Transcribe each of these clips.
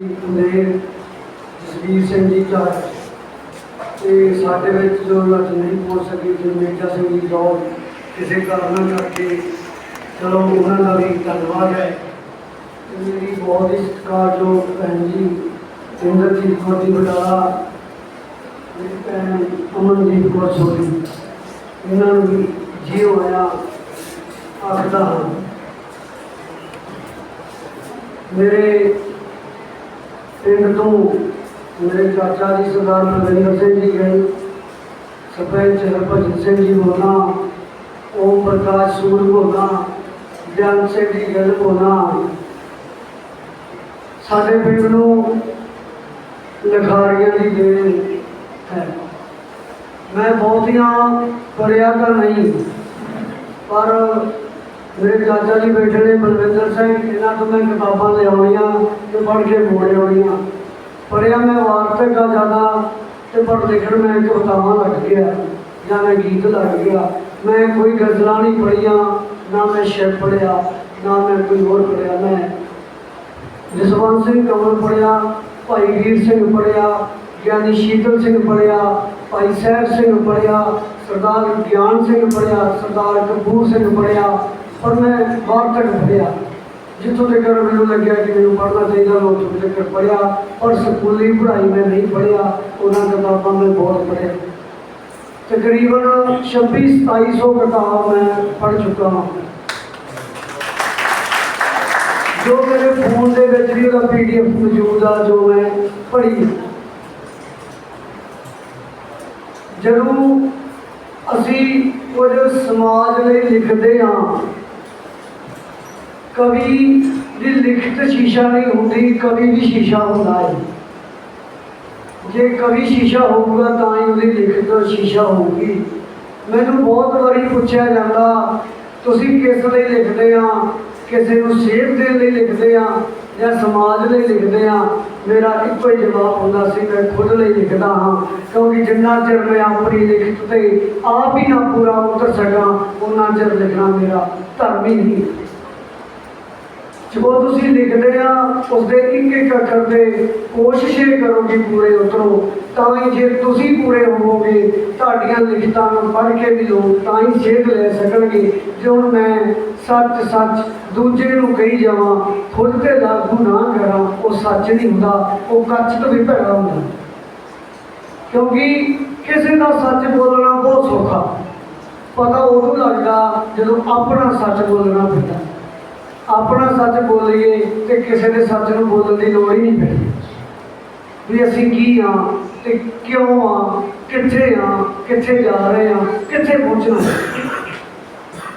ਨੇ ਜਸਵੀਰ ਸਿੰਘ ਜੀ ਦਾ ਤੇ ਸਾਡੇ ਵਿੱਚ ਜੋ ਅੱਜ ਨਹੀਂ ਪਹੁੰਚ ਸਕੀ, ਜੋ ਮੇਜਾ ਸਿੰਘ ਜੀ ਜੋ ਕਿਸੇ ਕਾਰਨ ਕਰਕੇ ਚਲੋ ਉਹਨਾਂ ਦਾ ਵੀ ਧੰਨਵਾਦ ਹੈ। ਤੇ ਮੇਰੀ ਬਹੁਤ ਹੀ ਸਤਿਕਾਰਯੋਗ ਭੈਣ ਜੀ, ਇੰਦਰਜੀਤ ਕੌਰ ਜੀ ਬਟਾਲਾ, ਮੇਰੀ ਭੈਣ ਅਮਨਦੀਪ ਕੌਰ ਸੋਰੀ ਇਹਨਾਂ ਨੂੰ ਵੀ ਜੀਉ ਆਇਆ ਆਖਦਾ ਹਾਂ। ਮੇਰੇ ਪਿੰਡ ਤੋਂ ਮੇਰੇ ਚਾਚਾ ਜੀ ਸਰਦਾਰ ਨਰਿੰਦਰ ਸਿੰਘ ਜੀ ਗਏ ਸਰਪੰਚ ਹਰਭਜਨ ਸਿੰਘ ਜੀ ਹੋਣਾ, ਓਮ ਪ੍ਰਕਾਸ਼ ਸੂਰ ਹੋਣਾ, ਗਿਆਨ ਸਿੰਘ ਜੀ ਗੱਲ ਹੋਣਾ, ਸਾਡੇ ਪਿੰਡ ਨੂੰ ਲਖਾਰੀਆਂ ਦੀ ਦੇਣ ਹੈ। ਮੈਂ ਬਹੁਤੀਆਂ ਪੜਿਆ ਤਾਂ ਨਹੀਂ, ਪਰ ਮੇਰੇ ਚਾਚਾ ਜੀ ਬੈਠੇ ਨੇ, ਬਲਵਿੰਦਰ ਸਿੰਘ, ਇਹਨਾਂ ਤੋਂ ਮੈਂ ਕਿਤਾਬਾਂ ਲਿਆਉਣੀਆਂ ਤੇ ਪੜ੍ਹ ਕੇ ਮੋੜ ਆਉਣੀਆਂ। ਪੜ੍ਹਿਆ ਮੈਂ ਵਾਰਤਕ ਆ ਜ਼ਿਆਦਾ ਤੇ ਪੜ੍ਹ ਲਿਖਣ ਮੈਂ ਕਵਿਤਾਵਾਂ ਲੱਗ ਗਿਆ, ਜਾਂ ਮੈਂ ਗੀਤ ਲੱਗ ਗਿਆ। ਮੈਂ ਕੋਈ ਗਜ਼ਲਾਂ ਨਹੀਂ ਪੜ੍ਹੀਆਂ, ਨਾ ਮੈਂ ਸ਼ੇਰ ਪੜ੍ਹਿਆ, ਨਾ ਮੈਂ ਕੋਈ ਹੋਰ ਪੜ੍ਹਿਆ ਮੈਂ। ਜਸਵੰਤ ਸਿੰਘ ਕਮਲ ਪੜਿਆ ਭਾਈ ਵੀਰ ਸਿੰਘ ਪੜਿਆ ਗਿਆਨੀ ਸ਼ੀਤਲ ਸਿੰਘ ਪੜਿਆ ਭਾਈ ਸਾਹਿਬ ਸਿੰਘ ਪੜਿਆ ਸਰਦਾਰ ਗਿਆਨ ਸਿੰਘ ਪੜਿਆ ਸਰਦਾਰ ਕਪੂਰ ਸਿੰਘ ਪੜਿਆ ਔਰ ਮੈਂ ਬਾਹਰ ਤੱਕ ਪੜਿਆ ਜਿੱਥੋਂ ਤੱਕ ਮੈਨੂੰ ਲੱਗਿਆ ਕਿ ਮੈਨੂੰ ਪੜ੍ਹਨਾ ਚਾਹੀਦਾ, ਮੈਂ ਉੱਥੋਂ ਤੱਕ ਪੜਿਆ ਔਰ ਸਕੂਲੀ ਪੜ੍ਹਾਈ ਮੈਂ ਨਹੀਂ ਪੜਿਆ ਉਹਨਾਂ ਕਿਤਾਬਾਂ ਮੈਂ ਬਹੁਤ ਪੜਿਆ ਤਕਰੀਬਨ 26 2700 ਕਿਤਾਬ ਮੈਂ ਪੜ੍ਹ ਚੁੱਕਾ ਹਾਂ। ਜੋ ਮੇਰੇ ਫੋਨ ਦੇ ਵਿੱਚ ਵੀ ਉਹਦਾ ਪੀਡੀਐਫ ਮੌਜੂਦ ਆ, ਜੋ ਮੈਂ ਪੜ੍ਹੀ ਜਦੋਂ ਅਸੀਂ ਕੁਝ ਸਮਾਜ ਲਈ ਲਿਖਦੇ ਹਾਂ ਕਵੀ ਦੀ ਲਿਖਤ ਸ਼ੀਸ਼ਾ ਨਹੀਂ ਹੁੰਦੀ, ਕਵੀ ਵੀ ਸ਼ੀਸ਼ਾ ਹੁੰਦਾ ਹੈ। ਜੇ ਕਵੀ ਸ਼ੀਸ਼ਾ ਹੋਊਗਾ ਤਾਂ ਹੀ ਉਹਦੀ ਲਿਖਤ ਸ਼ੀਸ਼ਾ ਹੋਊਗੀ। ਮੈਨੂੰ ਬਹੁਤ ਵਾਰੀ ਪੁੱਛਿਆ ਜਾਂਦਾ, ਤੁਸੀਂ ਕਿਸ ਲਈ ਲਿਖਦੇ ਆ? ਕਿਸੇ ਨੂੰ ਸੇਧ ਦੇਣ ਲਈ ਲਿਖਦੇ ਆ ਜਾਂ ਸਮਾਜ ਲਈ ਲਿਖਦੇ ਆ? ਮੇਰਾ ਇੱਕੋ ਹੀ ਜਵਾਬ ਹੁੰਦਾ ਸੀ, ਮੈਂ ਖੁਦ ਲਈ ਲਿਖਦਾ ਹਾਂ, ਕਿਉਂਕਿ ਜਿੰਨਾ ਚਿਰ ਮੈਂ ਆਪਣੀ ਲਿਖਤ ਤੇ ਆਪ ਹੀ ਨਾ ਪੂਰਾ ਉਤਰ ਸਕਾਂ ਉਹਨਾਂ ਚਿਰ ਲਿਖਣਾ ਮੇਰਾ ਧਰਮ ਹੀ ਨਹੀਂ। ਜਦੋਂ ਤੁਸੀਂ ਲਿਖਦੇ ਆ, ਉਸਦੇ ਇੱਕ ਇੱਕ ਅੱਖਰ ਤੇ ਕੋਸ਼ਿਸ਼ ਕਰੋਗੇ ਪੂਰੇ ਉਤਰੋ, ਤਾਂ ਹੀ ਜੇ ਤੁਸੀਂ ਪੂਰੇ ਹੋਵੋਗੇ, ਤੁਹਾਡੀਆਂ ਲਿਖਤਾਂ ਨੂੰ ਪੜ੍ਹ ਕੇ ਵੀ ਲੋਕ ਤਾਂ ਹੀ ਸੇਧ ਲੈ ਸਕਣਗੇ। ਜੇ ਹੁਣ ਮੈਂ ਸੱਚ ਸੱਚ ਦੂਜੇ ਨੂੰ ਕਹੀ ਜਾਵਾਂ, ਖੁਦ ਤੇ ਲਾਗੂ ਨਾ ਕਰਾਂ, ਉਹ ਸੱਚ ਨਹੀਂ ਹੁੰਦਾ, ਉਹ ਕੱਚ ਤੋਂ ਵੀ ਭੈੜਾ ਹੁੰਦਾ। ਕਿਉਂਕਿ ਕਿਸੇ ਦਾ ਸੱਚ ਬੋਲਣਾ ਬਹੁਤ ਸੌਖਾ। ਪਤਾ ਉਦੋਂ ਲੱਗਦਾ ਜਦੋਂ ਆਪਣਾ ਸੱਚ ਬੋਲਣਾ ਪੈਂਦਾ। ਆਪਣਾ ਸੱਚ ਬੋਲੀਏ ਤੇ ਕਿਸੇ ਦੇ ਸੱਚ ਨੂੰ ਬੋਲਣ ਦੀ ਲੋੜ ਹੀ ਨਹੀਂ ਪੈਂਦੀ। ਵੀ ਅਸੀਂ ਕੀ ਆ ਤੇ ਕਿਉਂ ਆ, ਕਿੱਥੇ ਆ, ਕਿੱਥੇ ਜਾ ਰਹੇ ਆ, ਕਿੱਥੇ ਪਹੁੰਚਣਾ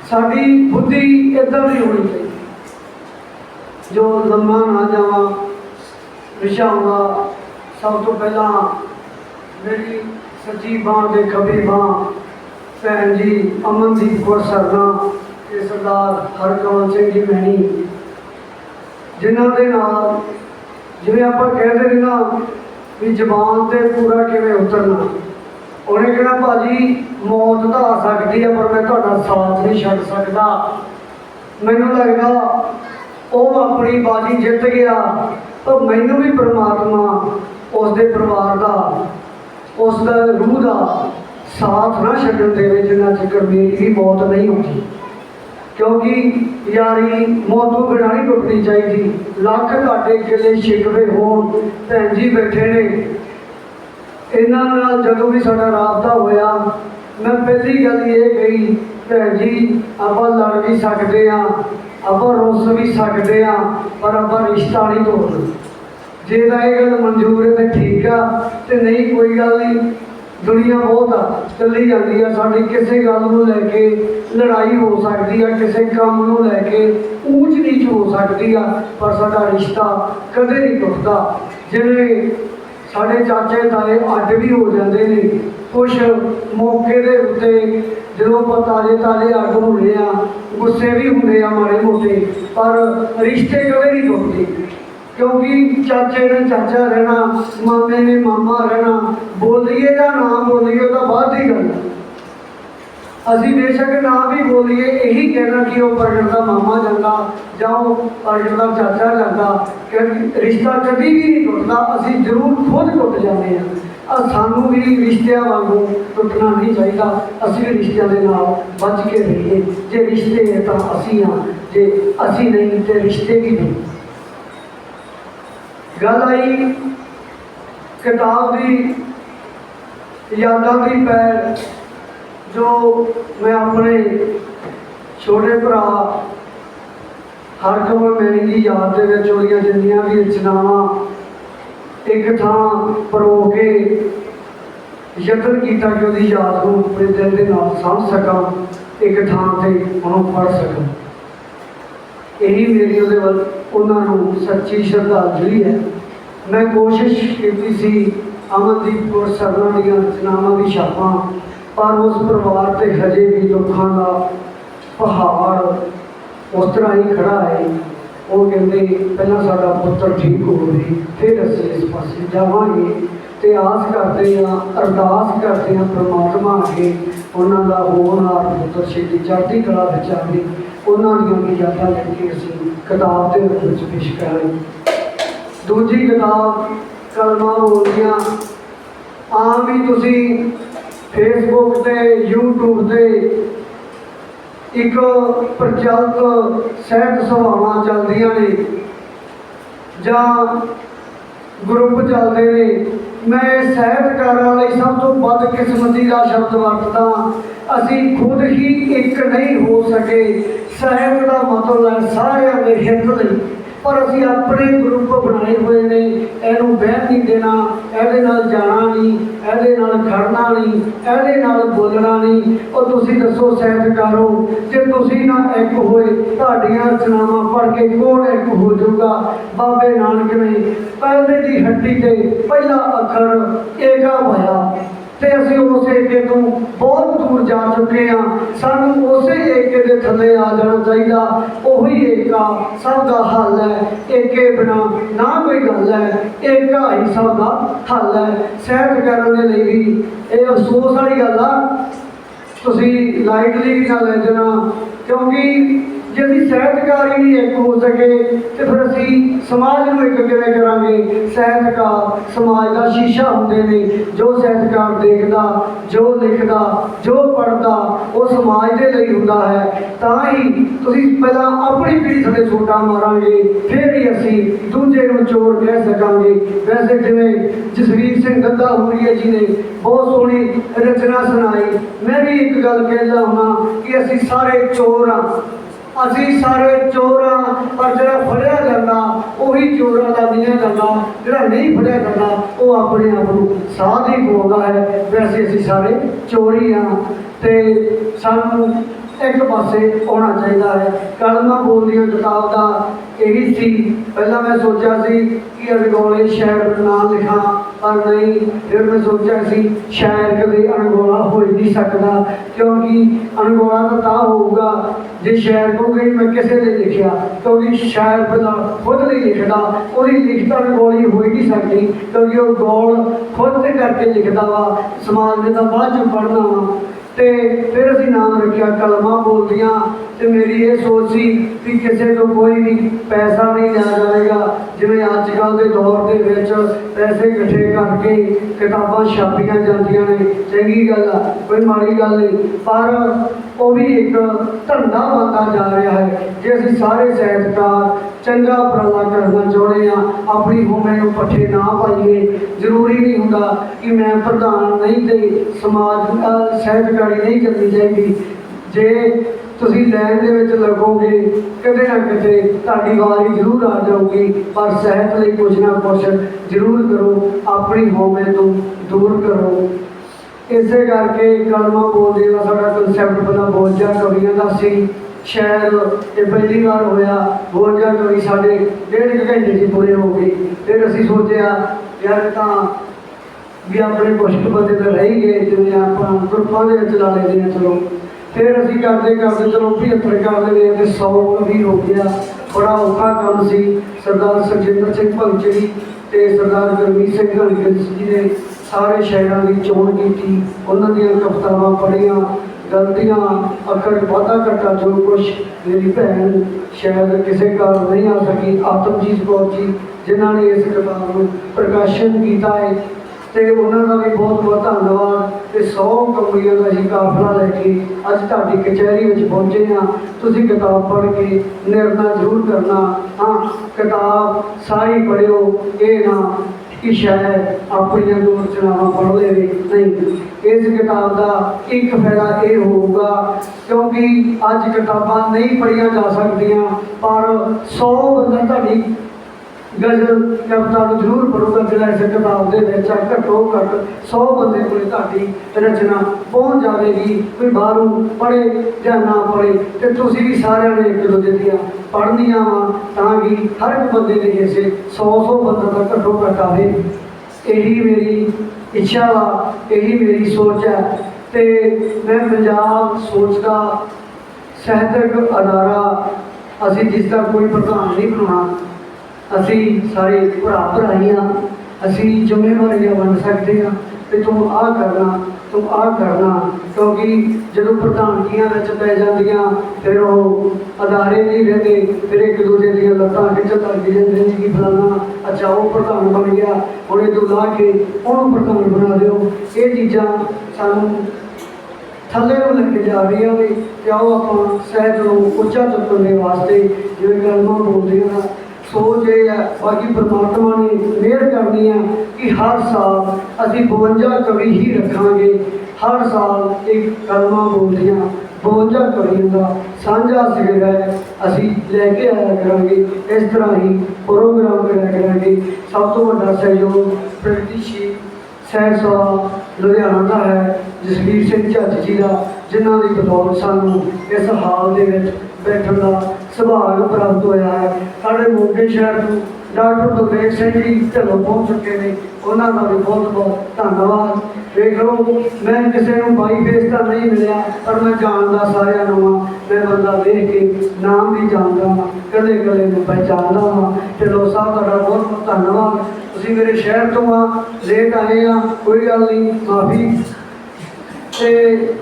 ਸਾਡੀ ਬੁੱਧੀ ਇਦਾਂ ਦੀ ਹੋਣੀ ਚਾਹੀਦੀ। ਜੋ ਲੰਮਾ ਨਾ ਜਾਵਾਂ ਵਿਸ਼ਾਉਂਦਾ ਸਭ ਤੋਂ ਪਹਿਲਾਂ ਮੇਰੀ ਸੱਜੀ ਬਾਹ ਦੇ ਖੱਬੀ ਬਾਹ, ਭੈਣ ਜੀ, ਅਮਨਦੀਪ ਕੌਰ ਸਰਨਾ ਤੇ ਸਰਦਾਰ ਹਰਕਮਲ ਸਿੰਘ ਜੀ ਮਹਿਣੀ, ਜਿਨ੍ਹਾਂ ਦੇ ਨਾਲ ਜਿਵੇਂ ਆਪਾਂ ਕਹਿੰਦੇ ਨੇ ਨਾ ਵੀ ਜ਼ਬਾਨ ਤੇ ਪੂਰਾ ਕਿਵੇਂ ਉਤਰਨਾ, ਉਹਨੇ ਕਿਹਾ, ਭਾਜੀ, ਮੌਤ ਤਾਂ ਆ ਸਕਦੀ ਹੈ ਪਰ ਮੈਂ ਤੁਹਾਡਾ ਸਾਥ ਨਹੀਂ ਛੱਡ ਸਕਦਾ। ਮੈਨੂੰ ਲੱਗਦਾ ਉਹ ਆਪਣੀ ਬਾਜੀ ਜਿੱਤ ਗਿਆ ਤਾਂ ਮੈਨੂੰ ਵੀ ਪ੍ਰਮਾਤਮਾ ਉਸ ਦੇ ਪਰਿਵਾਰ ਦਾ, ਉਸ ਦਾ ਰੂਹ ਦਾ ਸਾਥ ਨਾ ਛੱਡਣ ਦੇਵੇ, ਜਿੰਨਾ ਚਿਰ ਮੇਰੀ ਵੀ ਮੌਤ ਨਹੀਂ ਹੁੰਦੀ। ਕਿਉਂਕਿ ਯਾਰੀ ਮੌਤੋਂ ਬਿਨਾਂ ਨਹੀਂ ਟੁੱਟਣੀ ਚਾਹੀਦੀ। ਲੱਖ ਤੁਹਾਡੇ ਗਿਲੇ ਸ਼ਿਕਵੇ ਹੋਣ, ਭੈਣ ਜੀ ਬੈਠੇ ਨੇ। ਇਹਨਾਂ ਨਾਲ ਜਦੋਂ ਵੀ ਸਾਡਾ ਰਾਬਤਾ ਹੋਇਆ, ਮੈਂ ਪਹਿਲੀ ਗੱਲ ਇਹ ਕਹੀ, ਭੈਣ ਜੀ, ਆਪਾਂ ਲੜ ਵੀ ਸਕਦੇ ਆ ਆਪਾਂ ਰੁੱਸ ਵੀ ਸਕਦੇ ਆ ਪਰ ਆਪਾਂ ਰਿਸ਼ਤਾ ਨਹੀਂ ਤੋੜਨਾ। ਜੇ ਤਾਂ ਇਹ ਗੱਲ ਮਨਜ਼ੂਰ ਹੈ, ਤਾਂ ਠੀਕ ਆ, ਤੇ ਨਹੀਂ, ਕੋਈ ਗੱਲ ਨਹੀਂ। ਦੁਨੀਆ ਬਹੁਤ ਆ ਚੱਲੀ ਜਾਂਦੀ ਆ, ਸਾਡੀ ਕਿਸੇ ਗੱਲ ਨੂੰ ਲੈ ਕੇ ਲੜਾਈ ਹੋ ਸਕਦੀ ਆ, ਕਿਸੇ ਕੰਮ ਨੂੰ ਲੈ ਕੇ ਊਚ ਨੀਚ ਹੋ ਸਕਦੀ ਆ, ਪਰ ਸਾਡਾ ਰਿਸ਼ਤਾ ਕਦੇ ਨਹੀਂ ਟੁੱਟਦਾ। ਜਿਵੇਂ ਸਾਡੇ ਚਾਚੇ ਤਾਏ ਅੱਡ ਵੀ ਹੋ ਜਾਂਦੇ ਨੇ, ਕੁਛ ਮੌਕੇ ਦੇ ਉੱਤੇ ਜਦੋਂ ਆਪਾਂ ਤਾਜੇ ਤਾਜੇ ਅੱਡ ਹੁੰਦੇ ਆ, ਗੁੱਸੇ ਵੀ ਹੁੰਦੇ ਆ ਮਾੜੇ ਮੋਟੇ, ਪਰ ਰਿਸ਼ਤੇ ਕਦੇ ਨਹੀਂ ਟੁੱਟਦੇ। ਕਿਉਂਕਿ ਚਾਚੇ ਨੇ ਚਾਚਾ ਰਹਿਣਾ, ਮਾਮੇ ਨੇ ਮਾਮਾ ਰਹਿਣਾ, ਬੋਲੀਏ ਜਾਂ ਨਾ ਬੋਲੀਏ, ਉਹ ਤਾਂ ਬਾਅਦ ਦੀ ਗੱਲ ਅਸੀਂ ਬੇਸ਼ੱਕ ਨਾ ਵੀ ਬੋਲੀਏ, ਇਹੀ ਕਹਿਣਾ ਕਿ ਉਹ ਪ੍ਰਗਟ ਦਾ ਮਾਮਾ ਜਾਂਦਾ ਜਾਂ ਉਹ ਪ੍ਰਗਟ ਦਾ ਚਾਚਾ ਜਾਂਦਾ। ਕਿ ਰਿਸ਼ਤਾ ਕਦੀ ਵੀ ਨਹੀਂ ਟੁੱਟਦਾ, ਅਸੀਂ ਜ਼ਰੂਰ ਖੁਦ ਟੁੱਟ ਜਾਂਦੇ ਹਾਂ। ਆ ਸਾਨੂੰ ਵੀ ਰਿਸ਼ਤਿਆਂ ਵਾਂਗੂ ਟੁੱਟਣਾ ਨਹੀਂ ਚਾਹੀਦਾ, ਅਸੀਂ ਵੀ ਰਿਸ਼ਤਿਆਂ ਦੇ ਨਾਲ ਬਚ ਕੇ ਰਹੀਏ। ਜੇ ਰਿਸ਼ਤੇ ਤਾਂ ਅਸੀਂ ਹਾਂ, ਜੇ ਅਸੀਂ ਨਹੀਂ ਤੇ ਰਿਸ਼ਤੇ ਵੀ ਨਹੀਂ। ਗੱਲ ਆਈ, ਕਿਤਾਬ ਦੀ, ਯਾਦਾਂ ਦੀ ਪੈਰ, ਜੋ ਮੈਂ ਆਪਣੇ ਛੋਟੇ ਭਰਾ ਹਰਕਮਲ ਮੈਣੀ ਦੀ ਯਾਦ ਦੇ ਵਿੱਚ ਉਹਦੀਆਂ ਜਿੰਨੀਆਂ ਵੀ ਰਚਨਾਵਾਂ ਇੱਕ ਥਾਂ ਪਰੋ ਕੇ ਯਤਨ ਕੀਤਾ ਕਿ ਉਹਦੀ ਯਾਦ ਨੂੰ ਆਪਣੇ ਦਿਲ ਦੇ ਨਾਲ ਸਮਝ ਸਕਾਂ, ਇੱਕ ਥਾਂ ਤੇ ਉਹਨੂੰ ਪੜ੍ਹ ਸਕਾਂ। ਇਹੀ ਮੇਰੀ ਉਹਦੇ ਵੱਲ ਉਹਨਾਂ ਨੂੰ ਸੱਚੀ ਸ਼ਰਧਾਂਜਲੀ ਹੈ। ਮੈਂ ਕੋਸ਼ਿਸ਼ ਕੀਤੀ ਸੀ ਅਮਨਦੀਪ ਕੌਰ ਸਰਨਾ ਦੀਆਂ ਰਚਨਾਵਾਂ ਦੀ ਛਾਪਾਂ, ਪਰ ਉਸ ਪਰਿਵਾਰ ਤੇ ਹਜੇ ਵੀ ਦੁੱਖਾਂ ਦਾ ਪਹਾੜ ਉਸ ਤਰ੍ਹਾਂ ਹੀ ਖੜਾ ਹੈ। ਉਹ ਕਹਿੰਦੇ, ਪਹਿਲਾਂ ਸਾਡਾ ਪੁੱਤਰ ਠੀਕ ਹੋਵੇ ਫਿਰ ਅਸੀਂ ਇਸ ਪਾਸੇ ਜਾਵਾਂਗੇ ਤੇ ਆਸ ਕਰਦੇ ਹਾਂ, ਅਰਦਾਸ ਕਰਦੇ ਹਾਂ ਪ੍ਰਮਾਤਮਾ ਅੱਗੇ ਉਹਨਾਂ ਦਾ ਹੋਣਹਾਰ ਪੁੱਤਰ ਛੇਤੀ ਚੜ੍ਹਦੀ ਕਲਾ ਵਿੱਚ ਆਵੇ। ਉਹਨਾਂ ਦੀਆਂ ਵੀ ਯਾਦਾਂ ਲੈ ਕੇ ਅਸੀਂ ਕਿਤਾਬ ਦੇ ਰੂਪ ਵਿੱਚ ਪੇਸ਼ ਕਰਾਂਗੇ। ਦੂਜੀ ਕਿਤਾਬ, ਕਲਮਾਂ ਬੋਲਦੀਆਂ ਆਮ ਹੀ ਤੁਸੀਂ ਫੇਸਬੁੱਕ ਤੇ, YouTube ਤੇ ਇੱਕ ਪ੍ਰਚਲਿਤ ਸਹਿਤ ਸਭਾਵਾਂ ਚੱਲਦੀਆਂ ਨੇ ਜਾਂ ਗਰੁੱਪ ਚੱਲਦੇ ਨੇ। ਮੈਂ ਸਾਹਿਤਕਾਰਾਂ ਲਈ ਸਭ ਤੋਂ ਵੱਧ ਕਿਸਮਤੀ ਦਾ ਸ਼ਬਦ ਵਰਤਦਾ ਅਸੀਂ ਖੁਦ ਹੀ ਇੱਕ ਨਹੀਂ ਹੋ ਸਕੇ। ਸਾਹਿਤ ਦਾ ਮਤਲਬ ਹੈ ਸਾਰਿਆਂ ਦੇ ਹਿੱਤ ਲਈ। ਪਰ ਅਸੀਂ ਆਪਣੇ ਗਰੁੱਪ ਬਣਾਏ ਹੋਏ ਇਹਨੂੰ ਬਹਿਣ ਨਹੀਂ ਦੇਣਾ ਇਹਦੇ ਨਾਲ ਜਾਣਾ ਨਹੀਂ, ਇਹਦੇ ਨਾਲ ਖੜਨਾ ਨਹੀਂ, ਇਹਦੇ ਨਾਲ ਬੋਲਣਾ ਨਹੀਂ। ਉਹ ਤੁਸੀਂ ਦੱਸੋ ਸਾਹਿਤਕਾਰੋ ਜੇ ਤੁਸੀਂ ਨਾ ਇੱਕ ਹੋਏ, ਤੁਹਾਡੀਆਂ ਰਚਨਾਵਾਂ ਪੜ੍ਹ ਕੇ ਕੌਣ ਇੱਕ ਹੋ ਜਾਊਗਾ? ਬਾਬੇ ਨਾਨਕ ਨੇ। ਪਹਿਲੇ ਦੀ ਹੱਟੀ ਤੇ ਪਹਿਲਾ ਅੱਖਰ ਏਕਾ ਹੋਇਆ। ਤੇ ਅਸੀਂ ਉਸ ਏਕੇ ਤੋਂ ਬਹੁਤ ਦੂਰ ਜਾ ਚੁੱਕੇ ਹਾਂ। ਸਾਨੂੰ ਉਸੇ ਏਕੇ ਦੇ ਥੱਲੇ ਆ ਜਾਣਾ ਚਾਹੀਦਾ। ਉਹੀ ਏਕਾ ਸਭ ਦਾ ਹੱਲ ਹੈ। ਏਕੇ ਬਿਨਾ ਨਾ ਕੋਈ ਗੱਲ ਹੈ। ਏਕਾ ਹੀ ਸਭ ਦਾ ਹੱਲ ਹੈ। ਸਹਿਤ ਕਰਨ ਦੇ ਲਈ ਵੀ ਇਹ ਅਫਸੋਸ ਵਾਲੀ ਗੱਲ ਆ। ਤੁਸੀਂ ਲਾਈਟਲੀ ਵੀ ਨਾ ਲੈ ਜਾਣਾ। ਕਿਉਂਕਿ ਜੇ ਅਸੀਂ ਸਾਹਿਤਕਾਰ ਹੀ ਨਹੀਂ ਇੱਕ ਹੋ ਸਕੇ ਤੇ ਫਿਰ ਅਸੀਂ ਸਮਾਜ ਨੂੰ ਇੱਕ ਕਿਵੇਂ ਕਰਾਂਗੇ? ਸਾਹਿਤਕਾਰ ਸਮਾਜ ਦਾ ਸ਼ੀਸ਼ਾ ਹੁੰਦੇ ਨੇ। ਜੋ ਸਾਹਿਤਕਾਰ ਦੇਖਦਾ, ਜੋ ਲਿਖਦਾ, ਜੋ ਪੜ੍ਹਦਾ, ਉਹ ਸਮਾਜ ਦੇ ਲਈ ਹੁੰਦਾ ਹੈ। ਤਾਂ ਹੀ ਤੁਸੀਂ ਪਹਿਲਾਂ ਆਪਣੀ ਪੀੜ੍ਹੀ ਥੱਲੇ ਛੋਟਾ ਮਾਰਾਂਗੇ, ਫਿਰ ਹੀ ਅਸੀਂ ਦੂਜੇ ਨੂੰ ਚੋਰ ਕਹਿ ਸਕਾਂਗੇ। ਵੈਸੇ ਜਿਵੇਂ ਜਸਵੀਰ ਸਿੰਘ ਗੱਦਾ ਹੋਰੀਆ ਜੀ ਨੇ ਬਹੁਤ ਸੋਹਣੀ ਰਚਨਾ ਸੁਣਾਈ। ਮੈਂ ਵੀ ਇੱਕ ਗੱਲ ਕਹਿੰਦਾ ਹਾਂ ਕਿ ਅਸੀਂ ਸਾਰੇ ਚੋਰ ਹਾਂ। ਅਸੀਂ ਸਾਰੇ ਚੋਰਾਂ, ਪਰ ਜਿਹੜਾ ਫੜਿਆ ਜਾਂਦਾ, ਉਹੀ ਚੋਰਾਂ ਦਾ ਨਹੀਂ ਜਾਂਦਾ। ਜਿਹੜਾ ਨਹੀਂ ਫੜਿਆ ਜਾਂਦਾ, ਉਹ ਆਪਣੇ ਆਪ ਨੂੰ ਸਾਧ ਹੀ ਬੋਲਦਾ ਹੈ। ਵੈਸੇ ਅਸੀਂ ਸਾਰੇ ਚੋਰੀ ਹਾਂ ਤੇ ਸਾਨੂੰ ਇੱਕ ਪਾਸੇ ਹੋਣਾ ਚਾਹੀਦਾ ਹੈ। ਕਲਮਾਂ ਬੋਲਦੀਆਂ ਕਿਤਾਬ ਦਾ ਇਹੀ ਸੀ। ਪਹਿਲਾਂ ਮੈਂ ਸੋਚਿਆ ਸੀ ਕਿ ਅਣਗੌਲੇ ਸ਼ਾਇਰ ਨਾ ਲਿਖਾਂ, ਪਰ ਨਹੀਂ, ਫਿਰ ਮੈਂ ਸੋਚਿਆ ਸੀ ਸ਼ਾਇਰ ਕਦੇ ਅਣਗੌਲਾ ਹੋ ਹੀ ਨਹੀਂ ਸਕਦਾ, ਕਿਉਂਕਿ ਅਣਗੌਲਾ ਤਾਂ ਤਾਂ ਹੋਊਗਾ। ਜੇ ਸ਼ਾਇਰ ਕਹੂਗੇ ਮੈਂ ਕਿਸੇ ਨੇ ਲਿਖਿਆ, ਕਿਉਂਕਿ ਸ਼ਾਇਰ ਪਹਿਲਾਂ ਖੁਦ ਨਹੀਂ ਲਿਖਦਾ, ਉਹਦੀ ਲਿਖਤ ਅਣਗੌਲੀ ਹੋ ਨਹੀਂ ਸਕਦੀ, ਕਿਉਂਕਿ ਉਹ ਗੋਲ ਖੁਦ ਕਰਕੇ ਲਿਖਦਾ ਵਾ। ਸਮਾਜ ਦੇ ਤਾਂ ਬਾਅਦ ਚ ਪੜ੍ਹਨਾ ਵਾ। ਤੇ ਫਿਰ ਅਸੀਂ ਨਾਮ ਰੱਖਿਆ, ਕਲਮਾਂ ਬੋਲਦੀਆਂ ਤੇ ਮੇਰੀ ਇਹ ਸੋਚ ਸੀ ਕਿ ਕਿਸੇ ਤੋਂ ਕੋਈ ਵੀ ਪੈਸਾ ਨਹੀਂ ਲਿਆ ਜਾਵੇਗਾ। ਜਿਵੇਂ ਅੱਜ ਕੱਲ੍ਹ ਦੇ ਦੌਰ ਦੇ ਵਿੱਚ ਪੈਸੇ ਇਕੱਠੇ ਕਰਕੇ ਕਿਤਾਬਾਂ ਛਾਪੀਆਂ ਜਾਂਦੀਆਂ ਨੇ, ਚੰਗੀ ਗੱਲ ਆ, ਕੋਈ ਮਾੜੀ ਗੱਲ ਨਹੀਂ। ਪਰ ਉਹ ਵੀ ਇੱਕ ਧੰਦਾ ਬਣਦਾ ਜਾ ਰਿਹਾ ਹੈ ਜੇ ਅਸੀਂ ਸਾਰੇ ਸਾਹਿਤਕਾਰ ਚੰਗਾ ਉਪਰਾਲਾ ਕਰਨਾ ਚਾਹੁੰਦੇ ਆ ਆਪਣੀ ਹੋਮੇ ਨੂੰ ਪੱਠੇ ਨਾ ਪਾਈਏ, ਜ਼ਰੂਰੀ ਨਹੀਂ ਹੁੰਦਾ ਕਿ ਮੈਂ ਪ੍ਰਧਾਨ ਨਹੀਂ ਤੇ ਸਮਾਜ, ਅਹ ਸਾਹਿਤਕਾਰੀ ਨਹੀਂ ਕਰਨੀ ਚਾਹੀਦੀ। ਜੇ ਤੁਸੀਂ ਲੈਣ ਦੇ ਵਿੱਚ ਲੱਗੋਗੇ, ਕਿਤੇ ਨਾ ਕਿਤੇ ਤੁਹਾਡੀ ਵਾਰੀ ਜ਼ਰੂਰ ਆ ਜਾਊਗੀ, ਪਰ ਸਾਹਿਤ ਲਈ ਕੁਝ ਨਾ ਕੁਝ ਜ਼ਰੂਰ ਕਰੋ, ਆਪਣੀ ਹੋਮੇ ਤੋਂ ਦੂਰ ਕਰੋ। ਇਸੇ ਕਰਕੇ ਕਲਮਾ ਬੋਲਦੇ ਦਾ ਸਾਡਾ ਕਨਸੈਪਟ ਬਣਾ ਬੋਲਜਾ ਕਵੀਆਂ ਦਾ ਸੀ। ਸ਼ਾਇਦ ਇਹ ਪਹਿਲੀ ਵਾਰ ਹੋਇਆ ਬੋਲਜਾ ਕਵੀ ਸਾਡੇ ਡੇਢ ਕੁ ਘੰਟੇ 'ਚ ਪੂਰੇ ਹੋ ਗਏ। ਫਿਰ ਅਸੀਂ ਸੋਚਿਆ, ਯਾਰ ਤਾਂ ਵੀ ਆਪਣੇ ਕੁਛ ਕੁ ਬੰਦੇ ਤਾਂ ਰਹਿ ਗਏ, ਜਿਵੇਂ ਆਪਾਂ ਗਰੁੱਪਾਂ ਦੇ ਵਿੱਚ ਲਾ ਲੈਂਦੇ ਹਾਂ ਚਲੋ। ਫਿਰ ਅਸੀਂ ਕਰਦੇ ਕਰਦੇ ਚਲੋ 75 ਕਰ ਲਏ ਤੇ 100 ਵੀ ਹੋ ਗਿਆ, ਬੜਾ ਔਖਾ ਕੰਮ ਸੀ। ਸਰਦਾਰ ਸਰਜਿੰਦਰ ਸਿੰਘ ਭੰਚੜੀ ਤੇ ਸਰਦਾਰ ਗੁਰਮੀਤ ਸਿੰਘ ਹਲਗਲ ਜੀ ਨੇ ਸਾਰੇ ਸ਼ਾਇਰਾਂ ਦੀ ਚੋਣ ਕੀਤੀ। ਉਹਨਾਂ ਦੀਆਂ ਕਵਿਤਾਵਾਂ ਪੜ੍ਹੀਆਂ, ਗਲਤੀਆਂ, ਅੱਖਰ ਵਾਧਾ ਘਟਾ, ਜੋ ਕੁਛ ਮੇਰੀ ਭੈਣ ਸ਼ਾਇਦ ਕਿਸੇ ਕਾਰਨ ਨਹੀਂ ਆ ਸਕੀ, ਆਤਮਜੀਤ ਕੌਰ ਜੀ, ਜਿਨ੍ਹਾਂ ਨੇ ਇਸ ਕਿਤਾਬ ਨੂੰ ਪ੍ਰਕਾਸ਼ਿਤ ਕੀਤਾ ਹੈ ਤੇ ਉਹਨਾਂ ਦਾ ਵੀ ਬਹੁਤ ਬਹੁਤ ਧੰਨਵਾਦ ਤੇ 100 ਕੰਪਨੀਆਂ ਦਾ ਅਸੀਂ ਕਾਫਲਾ ਲੈ ਕੇ ਅੱਜ ਤੁਹਾਡੀ ਕਚਹਿਰੀ ਵਿੱਚ ਪਹੁੰਚੇ ਹਾਂ। ਤੁਸੀਂ ਕਿਤਾਬ ਪੜ੍ਹ ਕੇ ਨਿਰਣਾ ਜ਼ਰੂਰ ਕਰਨਾ। ਹਾਂ, ਕਿਤਾਬ ਸਾਰੀ ਪੜ੍ਹਿਓ। ਇਹ ਨਾ ਕਿ ਸ਼ਾਇਦ ਆਪਣੀਆਂ ਦੋ ਰਚਨਾਵਾਂ ਪੜ੍ਹ ਲਵੇ ਨਹੀਂ। ਇਸ ਕਿਤਾਬ ਦਾ ਇੱਕ ਫਾਇਦਾ ਇਹ ਹੋਊਗਾ, ਕਿਉਂਕਿ ਅੱਜ ਕਿਤਾਬਾਂ ਨਹੀਂ ਪੜ੍ਹੀਆਂ ਜਾ ਸਕਦੀਆਂ, ਪਰ 100 ਬੰਦਾ ਤੁਹਾਡੀ ਗਜ਼ਲ ਕਵਿਤਾ ਨੂੰ ਜ਼ਰੂਰ ਪੜੂਗਾ ਜਿਹੜਾ ਇਸ ਕਿਤਾਬ ਦੇ ਵਿੱਚ ਆ, ਘੱਟੋ ਘੱਟ 100 ਬੰਦੇ ਕੋਲ ਤੁਹਾਡੀ ਰਚਨਾ ਪਹੁੰਚ ਜਾਵੇਗੀ ਕੋਈ ਬਾਹਰੋਂ ਪੜ੍ਹੇ ਜਾਂ ਨਾ ਪੜ੍ਹੇ, ਤੇ ਤੁਸੀਂ ਵੀ ਸਾਰਿਆਂ ਨੇ ਇੱਕ ਦੂਜੇ ਦੀਆਂ ਪੜ੍ਹਨੀਆਂ ਵਾ, ਤਾਂ ਕਿ ਹਰ ਇੱਕ ਬੰਦੇ ਦੇ ਹਿੱਸੇ 100 100 ਬੰਦਾ ਤਾਂ ਘੱਟੋ ਘੱਟ ਆਵੇ। ਇਹੀ ਮੇਰੀ ਇੱਛਾ ਵਾ, ਇਹੀ ਮੇਰੀ ਸੋਚ ਹੈ। ਤੇ ਮੈਂ ਪੰਜਾਬ ਸੋਚ ਦਾ ਸਾਹਿਤਕ ਅਦਾਰਾ, ਅਸੀਂ ਜਿਸ ਦਾ ਕੋਈ ਪ੍ਰਧਾਨ ਨਹੀਂ ਬਣਾਉਣਾ ਅਸੀਂ ਸਾਰੇ ਭਰਾ ਭਰਾਈ ਹਾਂ ਅਸੀਂ ਜ਼ਿੰਮੇਵਾਰੀਆਂ ਵੰਡ ਸਕਦੇ ਹਾਂ ਤੇ ਤੂੰ ਆਹ ਕਰਨਾ, ਤੂੰ ਆਹ ਕਰਨਾ, ਕਿਉਂਕਿ ਜਦੋਂ ਪ੍ਰਧਾਨਗੀਆਂ ਵਿੱਚ ਪੈ ਜਾਂਦੀਆਂ, ਫਿਰ ਉਹ ਅਦਾਰੇ ਨਹੀਂ ਰਹਿੰਦੇ, ਫਿਰ ਇੱਕ ਦੂਜੇ ਦੀਆਂ ਲੱਤਾਂ ਖਿੱਚਣ ਲੱਗ ਜਾਂਦੇ ਨੇ ਕਿ ਫਲਾਣਾ ਅੱਛਾ, ਉਹ ਪ੍ਰਧਾਨ ਬਣ ਗਿਆ, ਹੁਣ ਇਹ ਤੋਂ ਲਾ ਕੇ ਉਹਨੂੰ ਪ੍ਰਧਾਨ ਬਣਾ ਦਿਓ। ਇਹ ਚੀਜ਼ਾਂ ਸਾਨੂੰ ਥੱਲੇ ਨੂੰ ਲੈ ਕੇ ਜਾ ਰਹੀਆਂ ਨੇ ਤੇ ਆਓ ਆਪਾਂ ਸਹਿਤ ਨੂੰ ਉੱਚਾ ਚੁੱਕਣ ਦੇ ਵਾਸਤੇ ਜਿਵੇਂ ਕਲਮਾਂ ਬੋਲਦੇ ਹਾਂ ਸੋਚ ਇਹ ਹੈ ਬਾਕੀ ਪ੍ਰਮਾਤਮਾ ਨੇ ਮਿਹਰ ਕਰਨੀ ਹੈ ਕਿ ਹਰ ਸਾਲ ਅਸੀਂ 52 ਕਵੀ ਹੀ ਰੱਖਾਂਗੇ। ਹਰ ਸਾਲ ਇੱਕ ਕਲਮਾਂ ਬੋਲਦੀਆਂ 52 ਕਵੀਆਂ ਦਾ ਸਾਂਝਾ ਸਿਗਰਾ ਹੈ। ਅਸੀਂ ਲੈ ਕੇ ਆਇਆ ਕਰਾਂਗੇ, ਇਸ ਤਰ੍ਹਾਂ ਹੀ ਪ੍ਰੋਗਰਾਮ ਕਰਿਆ ਕਰਾਂਗੇ। ਸਭ ਤੋਂ ਵੱਡਾ ਸਹਿਯੋਗ ਪ੍ਰਗਤੀਸ਼ੀਲ ਸਹਿਸਾ ਲੁਧਿਆਣਾ ਦਾ ਹੈ, ਜਸਵੀਰ ਸਿੰਘ ਝੱਜ ਜੀ ਦਾ, ਜਿਨ੍ਹਾਂ ਦੀ ਬਦੌਲਤ ਸਾਨੂੰ ਇਸ ਹਾਲ ਦੇ ਵਿੱਚ ਬੈਠਣ ਦਾ ਸੁਭਾਗ ਪ੍ਰਾਪਤ ਹੋਇਆ ਹੈ। ਸਾਡੇ ਮੋਗੇ ਸ਼ਹਿਰ ਤੋਂ ਡਾਕਟਰ ਬਲਦੇਵ ਸਿੰਘ ਜੀ ਢਿੱਲੋਂ ਪਹੁੰਚ ਚੁੱਕੇ ਨੇ। ਉਹਨਾਂ ਦਾ ਵੀ ਬਹੁਤ ਬਹੁਤ ਧੰਨਵਾਦ। ਦੇਖ ਲਓ, ਮੈਂ ਕਿਸੇ ਨੂੰ ਬਾਈ ਫੇਸ ਤਾਂ ਨਹੀਂ ਮਿਲਿਆ, ਪਰ ਮੈਂ ਜਾਣਦਾ ਸਾਰਿਆਂ ਨੂੰ ਹਾਂ ਮੈਂ ਬੰਦਾ ਦੇਖ ਕੇ ਨਾਮ ਵੀ ਜਾਣਦਾ ਹਾਂ ਕਦੇ ਕਦੇ ਮੈਂ ਪਹਿਚਾਣਦਾ ਹਾਂ ਢਿੱਲੋਂ ਸਾਹਿਬ, ਤੁਹਾਡਾ ਬਹੁਤ ਬਹੁਤ ਧੰਨਵਾਦ। ਤੁਸੀਂ ਮੇਰੇ ਸ਼ਹਿਰ ਤੋਂ ਆ ਲੇਟ ਆਏ ਆ, ਕੋਈ ਗੱਲ ਨਹੀਂ, ਮਾਫੀ। ਤੇ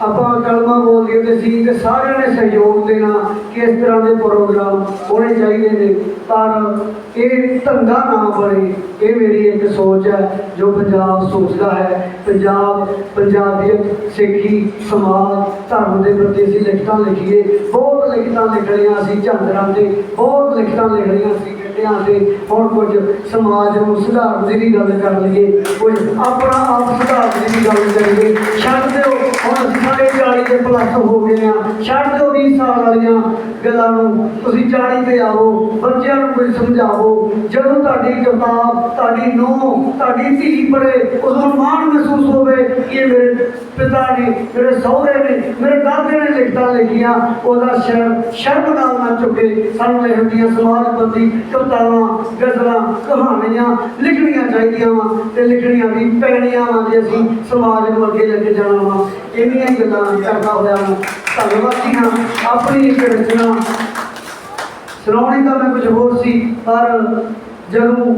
ਆਪਾਂ ਕਲਮਾ ਬੋਲਦੇ ਹੁੰਦੇ ਸੀ ਤੇ ਸਾਰਿਆਂ ਨੇ ਸਹਿਯੋਗ ਦੇਣਾ ਕਿ ਇਸ ਤਰ੍ਹਾਂ ਦੇ ਪ੍ਰੋਗਰਾਮ ਹੋਣੇ ਚਾਹੀਦੇ ਨੇ। ਪਰ ਇਹ ਧੰਦਾ ਨਾ ਬਣੇ, ਇਹ ਮੇਰੀ ਇੱਕ ਸੋਚ ਹੈ, ਜੋ ਪੰਜਾਬ ਸੋਚਦਾ ਹੈ। ਪੰਜਾਬ ਪੰਜਾਬੀਅਤ ਸਿੱਖੀ ਸਮਾਜ, ਧਰਮ ਦੇ ਪ੍ਰਤੀ ਅਸੀਂ ਲਿਖਤਾਂ ਲਿਖੀਏ। ਬਹੁਤ ਲਿਖਤਾਂ ਲਿਖ ਲਈਆਂ ਅਸੀਂ ਝਾਂਦਰਾਂ ਤੇ ਬਹੁਤ ਲਿਖਤਾਂ ਲਿਖ ਰਹੀਆਂ ਸੀ। ਅਸੀਂ ਕਿੱਟਿਆਂ ਤੇ ਹੁਣ ਕੁਝ ਸਮਾਜ ਨੂੰ ਸੁਧਾਰਨ ਦੀ ਵੀ ਗੱਲ ਕਰ ਲਈਏ, ਕੁਝ ਆਪਣਾ ਆਪ ਸੁਧਾਰਨ ਦੀ ਵੀ ਗੱਲ ਕਰੀਏ ਛੱਡ ਦਿਓ, ਹੁਣ ਸਾਰੇ 40 ਦੇ ਪਲੱਸ ਹੋ ਗਏ ਆ। ਛੱਡ ਦਿਓ 20 ਸਾਲ ਵਾਲੀਆਂ ਗੱਲਾਂ ਨੂੰ। ਤੁਸੀਂ 40 ਤੇ ਆਓ, ਬੱਚਿਆਂ ਨੂੰ ਕੁਝ ਸਮਝਾਓ। ਜਦੋਂ ਤੁਹਾਡੀ ਕਿਤਾਬ ਤੁਹਾਡੀ ਨੂੰ ਤੁਹਾਡੀ ਧੀ ਪੜੇ ਉਦੋਂ ਮਾਣ ਮਹਿਸੂਸ ਹੋਵੇ ਕਿ ਮੇਰੇ ਪਿਤਾ ਨੇ ਮੇਰੇ ਸਹੁਰੇ ਨੇ, ਮੇਰੇ ਦਾਦੇ ਨੇ ਲਿਖਤਾਂ ਲਿਖੀਆਂ। ਉਹਦਾ ਸ਼ਰਮ ਸ਼ਰਮ ਨਾਲ ਨਾ ਚੁੱਕੇ ਸਾਨੂੰ ਇਹੋ ਜਿਹੀਆਂ ਸਮਾਜਬੰਦੀ ਕਵਿਤਾਵਾਂ ਗਜ਼ਲਾਂ, ਕਹਾਣੀਆਂ ਲਿਖਣੀਆਂ ਚਾਹੀਦੀਆਂ ਵਾ ਤੇ ਲਿਖਣੀਆਂ ਵੀ ਪੈਣੀਆਂ ਵਾ ਜੇ ਅਸੀਂ ਸਮਾਜ ਨੂੰ ਅੱਗੇ ਲੈ ਕੇ ਜਾਣਾ ਵਾ। ਇੰਨੀਆਂ ਹੀ ਗੱਲਾਂ ਕਰਦਾ ਹੋਇਆ ਮੈਂ ਧੰਨਵਾਦੀ ਹਾਂ, ਆਪਣੀ ਇੱਕ ਰਚਨਾ। ਸੁਣਾਉਣੀ ਤਾਂ ਮੈਂ ਕੁਝ ਹੋਰ ਸੀ, ਪਰ ਜਦੋਂ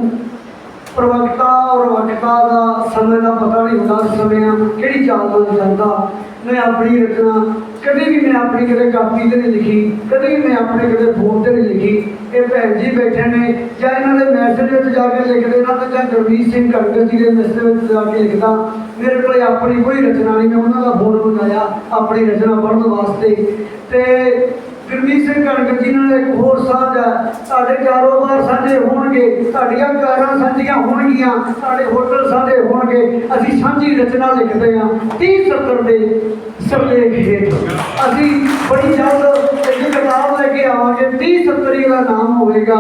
ਪ੍ਰਵਕਤਾ ਔਰ ਵਕਤਾ ਦਾ ਸਮੇਂ ਦਾ ਪਤਾ ਨਹੀਂ ਹੁੰਦਾ ਸਮੇਂ ਕਿਹੜੀ ਚਾਲ ਨਾਲ ਜਾਂਦਾ ਮੈਂ ਆਪਣੀ ਰਚਨਾ, ਕਦੇ ਵੀ ਮੈਂ ਆਪਣੀ ਕਿਤੇ ਕਾਪੀ ਤੇ ਨਹੀਂ ਲਿਖੀ, ਕਦੇ ਵੀ ਮੈਂ ਆਪਣੇ ਕਿਤੇ ਫੋਨ ਤੇ ਨਹੀਂ ਲਿਖੀ। ਇਹ ਭੈਣ ਜੀ ਬੈਠੇ ਨੇ, ਜਾਂ ਇਹਨਾਂ ਦੇ ਮੈਸੇਜ ਵਿੱਚ ਜਾ ਕੇ ਲਿਖਦੇ ਨਾ, ਤੇ ਜਾਂ ਗੁਰਮੀਤ ਸਿੰਘ ਕੜਕਰ ਜੀ ਦੇ ਮੈਸੇਜ ਵਿੱਚ ਜਾ ਕੇ ਲਿਖਦਾ। ਮੇਰੇ ਕੋਲ ਆਪਣੀ ਕੋਈ ਰਚਨਾ ਨਹੀਂ, ਮੈਂ ਉਹਨਾਂ ਦਾ ਫੋਨ ਮੰਗਾਇਆ ਆਪਣੀ ਰਚਨਾ ਪੜ੍ਹਨ ਵਾਸਤੇ। ਤੇ ਗੁਰਮੀਤ ਸਿੰਘ ਕਣਕ ਜੀ ਨਾਲ ਇੱਕ ਹੋਰ ਸਾਂਝ ਹੈ ਤੁਹਾਡੇ ਕਾਰੋਬਾਰ ਸਾਂਝੇ ਹੋਣਗੇ, ਤੁਹਾਡੀਆਂ ਕਾਰਾਂ ਸਾਂਝੀਆਂ ਹੋਣਗੀਆਂ, ਤੁਹਾਡੇ ਹੋਟਲ ਸਾਂਝੇ ਹੋਣਗੇ, ਅਸੀਂ ਸਾਂਝੀ ਰਚਨਾ ਲਿਖਦੇ ਹਾਂ 30 70 ਦੇ ਸਰਲੇਖ ਹੇਠ ਅਸੀਂ ਬੜੀ ਜਲਦ ਇੱਕ ਕਿਤਾਬ ਲੈ ਕੇ ਆਵਾਂਗੇ 30 70 ਦਾ ਨਾਮ ਹੋਵੇਗਾ।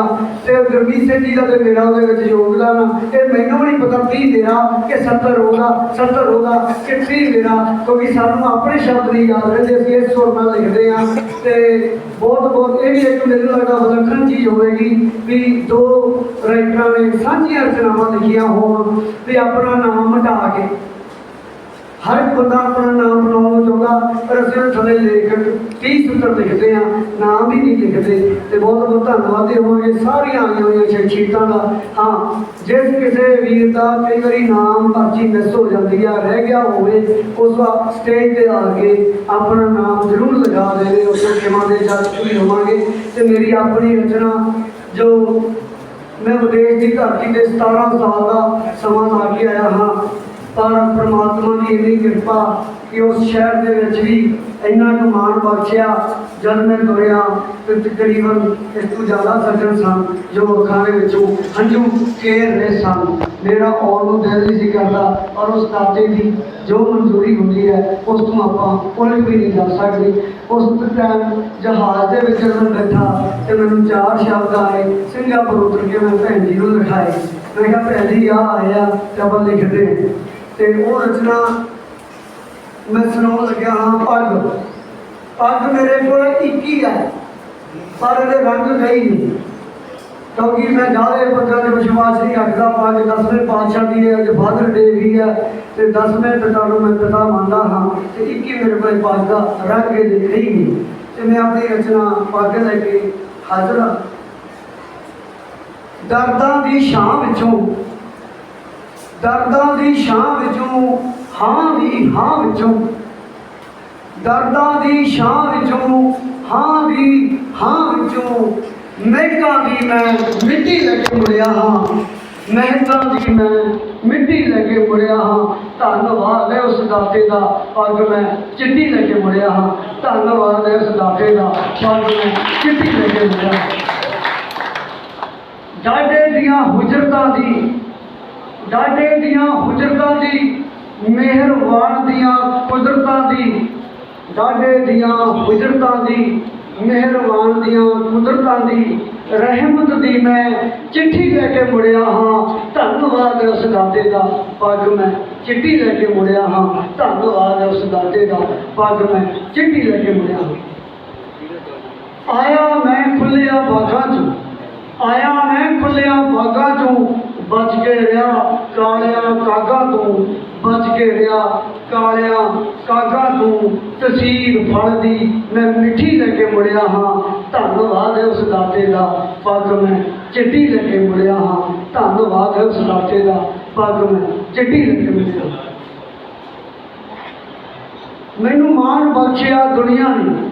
ਤੇ ਗੁਰਮੀਤ ਸਿੰਘ ਜੀ ਦਾ ਤੇ ਮੇਰਾ ਉਹਦੇ ਵਿੱਚ ਯੋਗਦਾਨ ਇਹ ਮੈਨੂੰ ਨਹੀਂ ਪਤਾ 30 ਦੇਣਾ ਕਿ 70 ਉਹਦਾ 70 ਉਹਦਾ, ਕਿ 30 ਦੇਣਾ ਕਿਉਂਕਿ ਸਾਨੂੰ ਆਪਣੇ ਸ਼ਬਦ ਨਹੀਂ ਯਾਦ ਰਹਿੰਦੇ ਅਸੀਂ ਇਸ ਸੁਰ ਨਾਲ ਲਿਖਦੇ ਹਾਂ। ਤੇ ਬਹੁਤ ਬਹੁਤ ਇਹ ਵੀ ਇੱਕ ਮੈਨੂੰ ਲੱਗਦਾ ਵਿਲੱਖਣ ਚੀਜ਼ ਹੋਵੇਗੀ ਵੀ ਦੋ ਰਾਈਟਰਾਂ ਨੇ ਸਾਂਝੀਆਂ ਰਚਨਾਵਾਂ ਲਿਖੀਆਂ ਹੋਣ ਤੇ ਆਪਣਾ ਨਾਮ ਮਿਟਾ ਕੇ ਹਰ ਇੱਕ ਬੰਦਾ ਆਪਣਾ ਨਾਮ ਬਣਾਉਣ ਨੂੰ ਪਰ ਅਸੀਂ ਉਹ ਥੱਲੇ ਲੇਖਕ 30 ਸੂਤਰ ਲਿਖਦੇ ਆ ਨਾਮ ਹੀ ਨਹੀਂ ਲਿਖਦੇ, ਤੇ ਬਹੁਤ ਬਹੁਤ ਧੰਨਵਾਦੀ ਹੋਵਾਂਗੇ, ਸਾਰੀਆਂ ਆਈਆਂ ਹੋਈਆਂ ਸ਼ਖਸੀਅਤਾਂ ਦਾ। ਹਾਂ, ਜਿਸ ਕਿਸੇ ਵੀਰ ਦਾ ਕਈ ਵਾਰੀ ਨਾਮ ਪਰਚੀ ਮਿਸ ਹੋ ਜਾਂਦੀ ਆ, ਰਹਿ ਗਿਆ ਹੋਵੇ, ਉਸ ਸਟੇਜ ਤੇ ਆ ਕੇ ਆਪਣਾ ਨਾਮ ਜ਼ਰੂਰ ਲਗਾ ਦੇਵੇ, ਉਸ ਸੇਵਾ ਦੇ ਜੱਜ ਵੀ ਹੋਵਾਂਗੇ, ਤੇ ਮੇਰੀ ਆਪਣੀ ਰਚਨਾ, ਜੋ ਮੈਂ ਵਿਦੇਸ਼ ਦੀ ਧਰਤੀ ਤੇ 17 ਸਾਲ ਦਾ ਸਮਾਂ ਲਾ ਕੇ ਆਇਆ ਹਾਂ, ਪਰ ਪ੍ਰਮਾਤਮਾ ਦੀ ਇੰਨੀ ਕਿਰਪਾ ਕਿ ਉਸ ਸ਼ਹਿਰ ਦੇ ਵਿੱਚ ਵੀ ਇੰਨਾ ਕੁ ਮਾਣ ਬਖਸ਼ਿਆ, ਜਦ ਮੈਂ ਤੁਰਿਆ ਤੇ ਤਕਰੀਬਨ ਇਸ ਤੋਂ ਜ਼ਿਆਦਾ ਸੱਜਣ ਸਨ ਜੋ ਅੱਖਾਂ ਦੇ ਵਿੱਚੋਂ ਹੰਝੂ ਕੇਰ ਰਹੇ ਸਨ। ਮੇਰਾ ਆਉਣ ਨੂੰ ਦਿਲ ਨਹੀਂ ਸੀ ਕਰਦਾ ਔਰ ਉਸ ਦਾਤੇ ਦੀ ਜੋ ਮਨਜ਼ੂਰੀ ਹੁੰਦੀ ਹੈ, ਉਸ ਤੋਂ ਆਪਾਂ ਕੋਈ ਵੀ ਨਹੀਂ ਜਾ ਸਕਦੇ। ਉਸ ਟਾਈਮ ਜਹਾਜ਼ ਦੇ ਵਿੱਚ ਜਦੋਂ ਬੈਠਾ ਤੇ ਮੈਨੂੰ ਚਾਰ ਸ਼ਬਦ ਆਏ, ਸਿੰਗਾਪੁਰ ਉਤਰ ਕੇ ਮੈਂ ਭੈਣ ਜੀ ਨੂੰ ਲਿਖਾਏ ਮੈਂ ਕਿਹਾ, ਭੈਣ ਜੀ ਆ ਆਇਆ ਤੇ ਆਪਾਂ ਲਿਖਦੇ ਹਾਂ। ਤੇ ਉਹ ਰਚਨਾ ਮੈਂ ਸੁਣਾਉਣ ਲੱਗਿਆ, ਹਾਂ, ਪੱਗ। ਪੱਗ ਮੇਰੇ ਕੋਲ ਇੱਕੀ ਹੈ ਪਰ ਇਹਦੇ ਰੰਗ ਕਈ ਨਹੀਂ। ਕਿਉਂਕਿ ਮੈਂ ਜਾਲੇ ਪੱਗਾਂ ਦੇ ਵਿਸ਼ਵਾਸ ਨਹੀਂ ਰੱਖਦਾ, ਪੱਗ ਦਸਵੇਂ ਪਾਤਸ਼ਾਹ ਦੀ ਹੈ, ਅੱਜ ਫਾਦਰ ਡੇ ਵੀ ਹੈ, ਤੇ ਦਸਵੇਂ ਪਿਤਾ ਨੂੰ ਮੈਂ ਪਿਤਾ ਮੰਨਦਾ ਹਾਂ, ਤੇ ਇੱਕ ਮੇਰੇ ਕੋਲ ਪੱਗ ਦਾ ਰੰਗ ਇਹਦੇ ਕਈ ਤੇ ਮੈਂ ਆਪਣੀ ਰਚਨਾ ਪੱਗ ਲੈ ਕੇ ਹਾਜ਼ਰ ਹਾਂ। ਦਰਦਾਂ ਦੀ ਛਾਂ ਵਿੱਚੋਂ, ਦਰਦਾਂ ਦੀ ਛਾਂ ਵਿੱਚੋਂ ਹਾਂ ਦੀ ਹਾਂ ਵਿੱਚੋਂ। ਦਰਦਾਂ ਦੀ ਛਾਂ ਵਿੱਚੋਂ, ਹਾਂ ਦੀ ਹਾਂ ਵਿੱਚੋਂ। ਮਹਿਕਾਂ ਦੀ ਮੈਂ ਮਿੱਟੀ ਲੈ ਕੇ ਮੁੜਿਆ ਹਾਂ। ਮਹਿਕਾਂ ਦੀ ਮੈਂ ਮਿੱਟੀ ਲੈ ਕੇ ਮੁੜਿਆ ਹਾਂ। ਧੰਨਵਾਦ ਹੈ ਉਸ ਦਾਤੇ ਦਾ ਪੱਗ ਮੈਂ ਚਿੱਟੀ ਲੈ ਕੇ ਮੁੜਿਆ ਹਾਂ। ਧੰਨਵਾਦ ਹੈ ਉਸ ਦਾਤੇ ਦਾ ਪੱਗ ਮੈਂ ਚਿੱਟੀ ਲੈ ਕੇ ਮੁੜਿਆ ਹਾਂ। ਡਾਡੇ ਦੀਆਂ ਹੁਜਰਤਾਂ ਦੀ ਡਾਡੇ ਦੀਆਂ ਹੁਜਰਤਾਂ ਦੀ ਮਿਹਰਬਾਨ ਦੀਆਂ ਕੁਦਰਤਾਂ ਦੀ ਡਾਡੇ ਦੀਆਂ ਹੁਜਰਤਾਂ ਦੀ, ਮਿਹਰਬਾਨ ਦੀਆਂ ਕੁਦਰਤਾਂ ਦੀ ਰਹਿਮਤ ਦੀ ਮੈਂ ਚਿੱਠੀ ਲੈ ਕੇ ਮੁੜਿਆ ਹਾਂ। ਧੰਨਵਾਦ ਉਸ ਦਾਤੇ ਦਾ ਪੱਗ ਮੈਂ ਚਿੱਠੀ ਲੈ ਕੇ ਮੁੜਿਆ ਹਾਂ। ਧੰਨਵਾਦ ਉਸ ਦਾਤੇ ਦਾ ਪੱਗ ਮੈਂ ਚਿੱਠੀ ਲੈ ਕੇ ਮੁੜਿਆ ਹਾਂ। ਆਇਆ ਮੈਂ ਖੁੱਲਿਆ ਬਾਗਾਂ 'ਚ, ਆਇਆ ਮੈਂ ਖੁੱਲਿਆ ਬਾਗਾਂ 'ਚੋਂ, ਬਚ ਕੇ ਰਿਹਾ ਕਾਲਿਆਂ ਕਾਗਾ ਤੋਂ। ਬਚ ਕੇ ਰਿਹਾ ਕਾਲਿਆਂ, ਕਾਗਾ ਤੂੰ ਤਸੀਰ ਫਲ ਦੀ ਮੈਂ ਮਿੱਠੀ ਲੈ ਕੇ ਮੁੜਿਆ ਹਾਂ। ਧੰਨਵਾਦ ਹੈ ਉਸ ਦਾਤੇ ਦਾ ਪੱਗ ਮੈਂ ਚਿੱਟੀ ਲੈ ਕੇ ਮੁੜਿਆ ਹਾਂ। ਧੰਨਵਾਦ ਹੈ ਉਸ ਦਾਤੇ ਦਾ ਪੱਗ ਮੈਂ ਚਿੱਟੀ ਲੈ ਕੇ ਮੁੜਿਆ ਮੈਨੂੰ ਮਾਣ ਬਖਸ਼ਿਆ ਦੁਨੀਆ ਨੇ।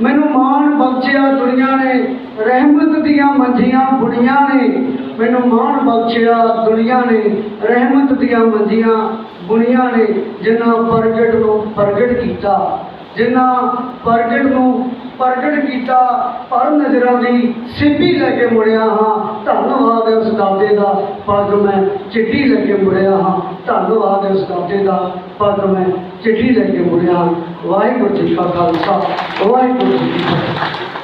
ਮੈਨੂੰ ਮਾਣ ਬਖਸ਼ਿਆ ਦੁਨੀਆ ਨੇ। ਰਹਿਮਤ ਦੀਆਂ ਮੰਜੀਆਂ ਬੁਣੀਆਂ ਨੇ। ਮੈਨੂੰ ਮਾਣ ਬਖਸ਼ਿਆ ਦੁਨੀਆ ਨੇ, ਰਹਿਮਤ ਦੀਆਂ ਮੰਜੀਆਂ ਬੁਣੀਆਂ ਨੇ ਜਿਨ੍ਹਾਂ ਪ੍ਰਗਟ ਨੂੰ ਪ੍ਰਗਟ ਕੀਤਾ ਜਿਨ੍ਹਾਂ ਪ੍ਰਗਟ ਨੂੰ ਪ੍ਰਗਟ ਕੀਤਾ, ਪਰ ਨਜ਼ਰਾਂ ਦੀ ਸਿੱਪੀ ਲੈ ਕੇ ਮੁੜਿਆ ਹਾਂ। ਧੰਨਵਾਦ ਹੈ ਉਸ ਦਾਤੇ ਦਾ ਪੱਗ ਮੈਂ ਚਿੱਟੀ ਲੈ ਕੇ ਮੁੜਿਆ ਹਾਂ। ਧੰਨਵਾਦ ਹੈ ਉਸ ਦਾਤੇ ਦਾ ਪੱਗ ਮੈਂ ਚਿੱਟੀ ਲੈ ਕੇ ਮੁੜਿਆ ਹਾਂ। ਵਾਹਿਗੁਰੂ ਜੀ ਕਾ ਖਾਲਸਾ, ਵਾਹਿਗੁਰੂ ਜੀ ਕੀ ਫਤਿਹ।